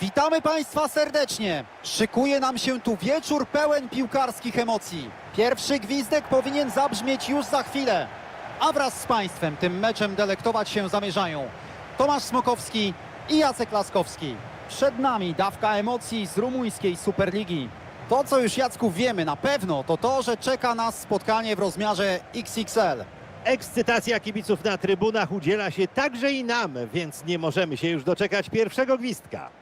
Witamy Państwa serdecznie. Szykuje nam się tu wieczór pełen piłkarskich emocji. Pierwszy gwizdek powinien zabrzmieć już za chwilę. A wraz z Państwem tym meczem delektować się zamierzają Tomasz Smokowski i Jacek Laskowski. Przed nami dawka emocji z rumuńskiej Superligi. To, co już Jacku wiemy na pewno, to to, że czeka nas spotkanie w rozmiarze XXL. Ekscytacja kibiców na trybunach udziela się także i nam, więc nie możemy się już doczekać pierwszego gwizdka.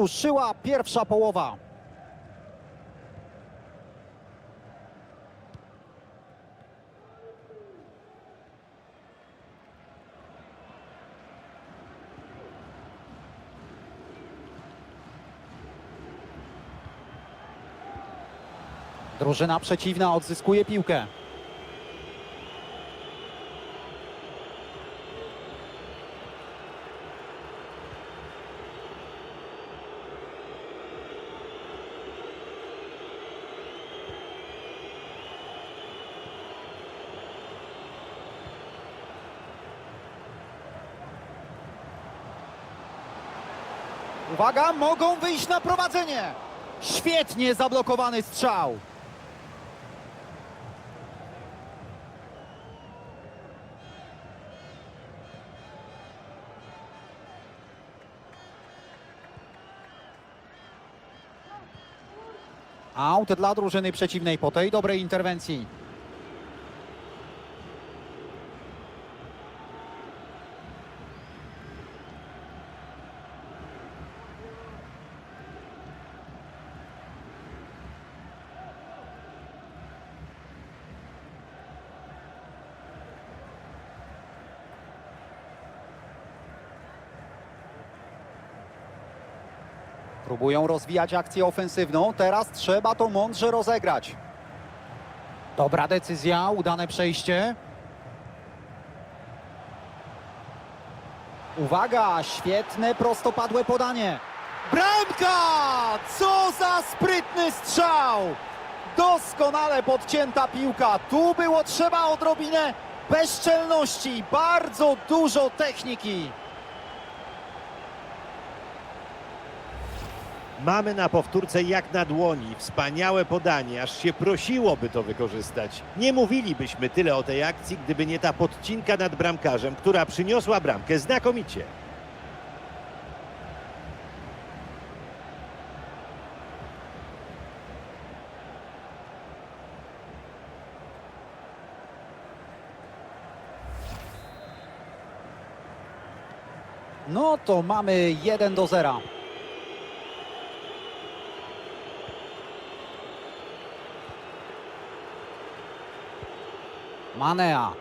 ruszyła pierwsza połowa. Drużyna przeciwna odzyskuje piłkę. Uwaga, mogą wyjść na prowadzenie. Świetnie zablokowany strzał. Aut dla drużyny przeciwnej po tej dobrej interwencji. Próbują rozwijać akcję ofensywną. Teraz trzeba to mądrze rozegrać. Dobra decyzja, udane przejście. Uwaga, świetne prostopadłe podanie. Bramka! Co za sprytny strzał! Doskonale podcięta piłka. Tu było trzeba odrobinę bezczelności, bardzo dużo techniki. Mamy na powtórce jak na dłoni. Wspaniałe podanie, aż się prosiłoby to wykorzystać. Nie mówilibyśmy tyle o tej akcji, gdyby nie ta podcinka nad bramkarzem, która przyniosła bramkę znakomicie. No to mamy 1 do 0. 马内啊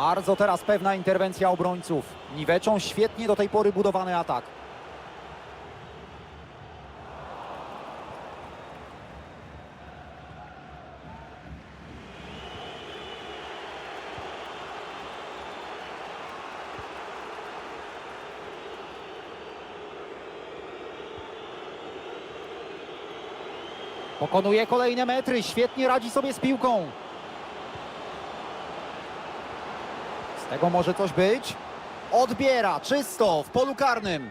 Bardzo teraz pewna interwencja obrońców. Niweczą świetnie do tej pory budowany atak. Pokonuje kolejne metry, świetnie radzi sobie z piłką. Z tego może coś być. Odbiera czysto w polu karnym.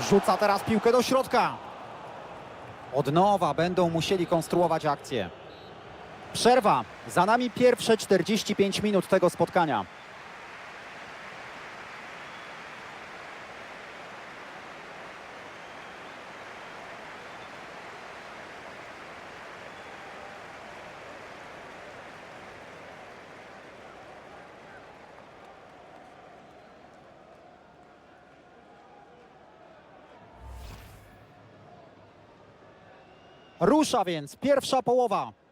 Rzuca teraz piłkę do środka. Od nowa będą musieli konstruować akcję. Przerwa. Za nami pierwsze 45 minut tego spotkania. Rusza więc pierwsza połowa.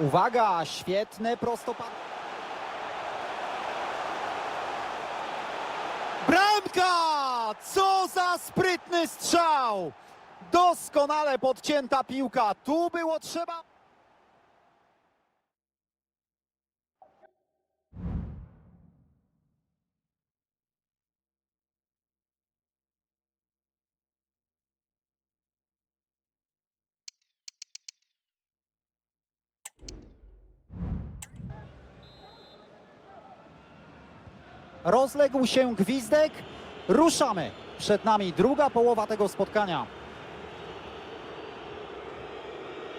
Uwaga, świetne prostopadanie. Bramka! Co za sprytny strzał! Doskonale podcięta piłka. Tu było trzeba. Rozległ się gwizdek. Ruszamy. Przed nami druga połowa tego spotkania.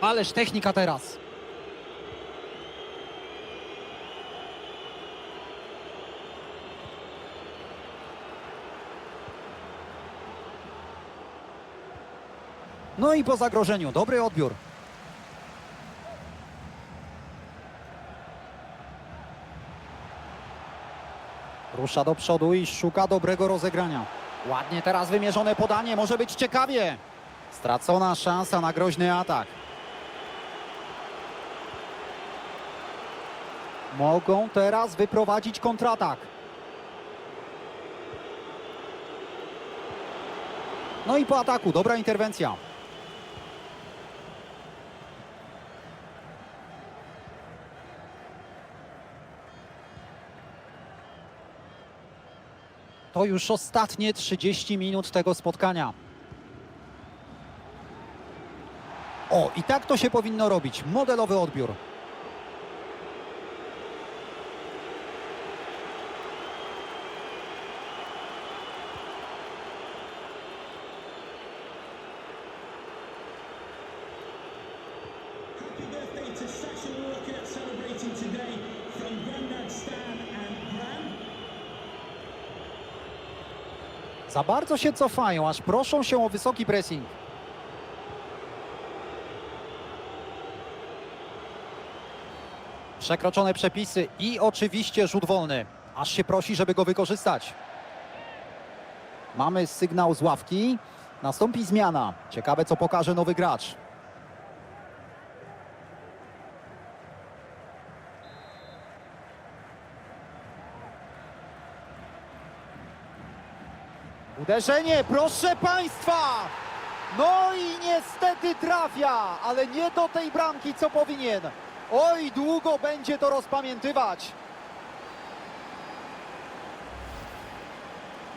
Ależ technika teraz. No i po zagrożeniu dobry odbiór. Rusza do przodu i szuka dobrego rozegrania. Ładnie teraz wymierzone podanie, może być ciekawie. Stracona szansa na groźny atak. Mogą teraz wyprowadzić kontratak. No i po ataku, dobra interwencja. To już ostatnie 30 minut tego spotkania. O, i tak to się powinno robić. Modelowy odbiór. Za bardzo się cofają, aż proszą się o wysoki pressing. Przekroczone przepisy i oczywiście rzut wolny. Aż się prosi, żeby go wykorzystać. Mamy sygnał z ławki. Nastąpi zmiana. Ciekawe, co pokaże nowy gracz. Uderzenie, proszę Państwa! No i niestety trafia, ale nie do tej bramki, co powinien. Oj, długo będzie to rozpamiętywać.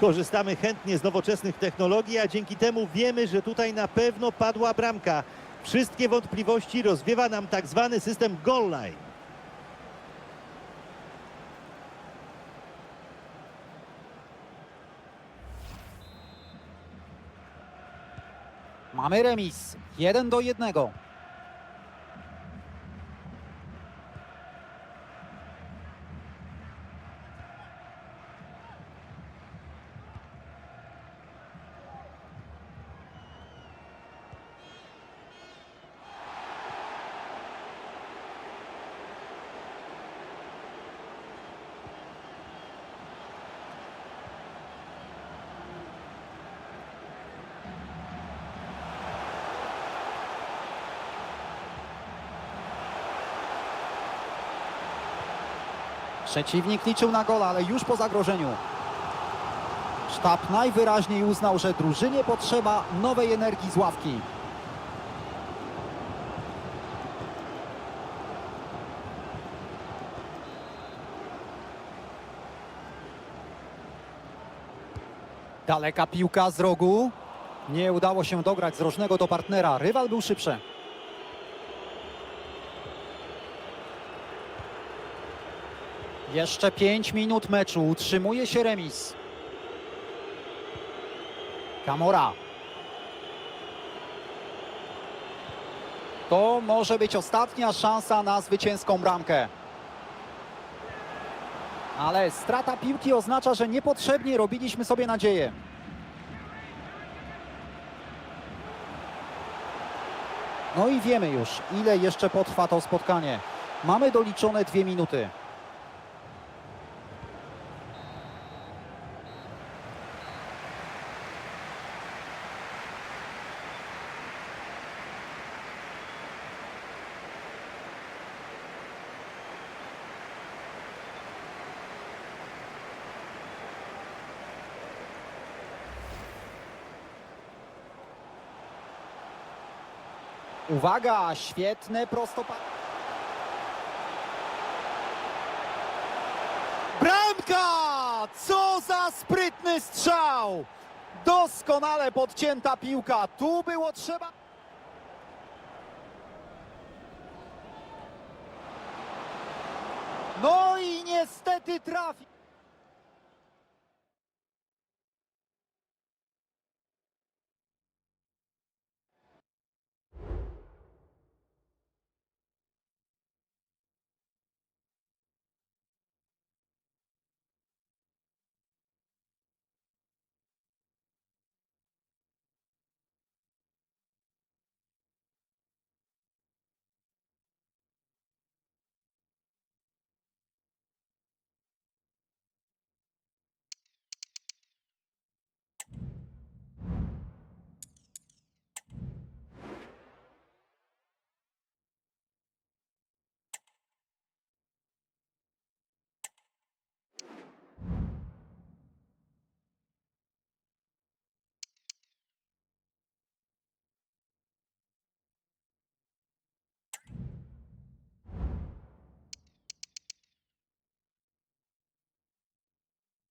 Korzystamy chętnie z nowoczesnych technologii, a dzięki temu wiemy, że tutaj na pewno padła bramka. Wszystkie wątpliwości rozwiewa nam tak zwany system goal line. Mamy remis, jeden do jednego. Przeciwnik liczył na gola, ale już po zagrożeniu. Sztab najwyraźniej uznał, że drużynie potrzeba nowej energii z ławki. Daleka piłka z rogu. Nie udało się dograć z rożnego do partnera. Rywal był szybszy. Jeszcze 5 minut meczu. Utrzymuje się remis. Kamora. To może być ostatnia szansa na zwycięską bramkę. Ale strata piłki oznacza, że niepotrzebnie robiliśmy sobie nadzieję. No i wiemy już, ile jeszcze potrwa to spotkanie. Mamy doliczone dwie minuty. Uwaga, świetne prostopadanie. Bramka! Co za sprytny strzał! Doskonale podcięta piłka. Tu było trzeba. No i niestety trafi.